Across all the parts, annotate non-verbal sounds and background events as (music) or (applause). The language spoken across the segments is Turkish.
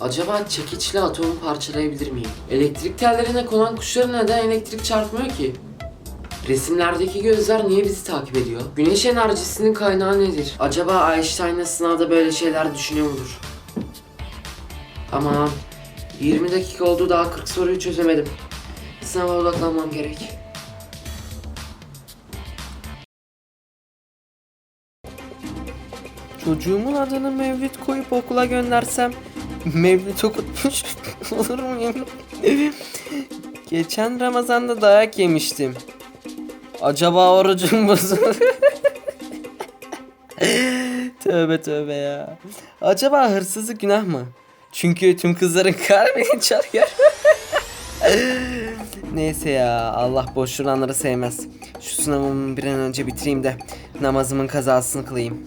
Acaba çekiçle atomu parçalayabilir miyim? Elektrik tellerine konan kuşlara neden elektrik çarpmıyor ki? Resimlerdeki gözler niye bizi takip ediyor? Güneş enerjisinin kaynağı nedir? Acaba Einstein'la sınavda böyle şeyler düşünüyor mudur? Tamam. 20 dakika oldu daha 40 soruyu çözemedim. Sınava odaklanmam gerek. Çocuğumun adını Mevlüt koyup okula göndersem Mevlüt okutmuş (laughs) olur muyum? Geçen Ramazan'da dayak yemiştim. Acaba orucum bozulur? (laughs) tövbe tövbe ya. Acaba hırsızlık günah mı? Çünkü tüm kızların kalbini (laughs) çalıyor. Neyse ya Allah boş duranları sevmez. Şu sınavımı bir an önce bitireyim de namazımın kazasını kılayım.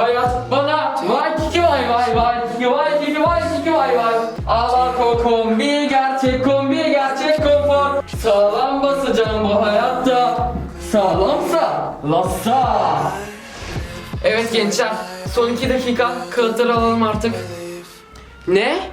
Hayat bana vay kiki vay vay vay kiki vay kiki vay kiki vay vay Alako kombi gerçek kombi gerçek konfor Sağlam basacağım bu hayatta Sağlamsa lassa Evet gençler son 2 dakika kağıtları alalım artık Ne?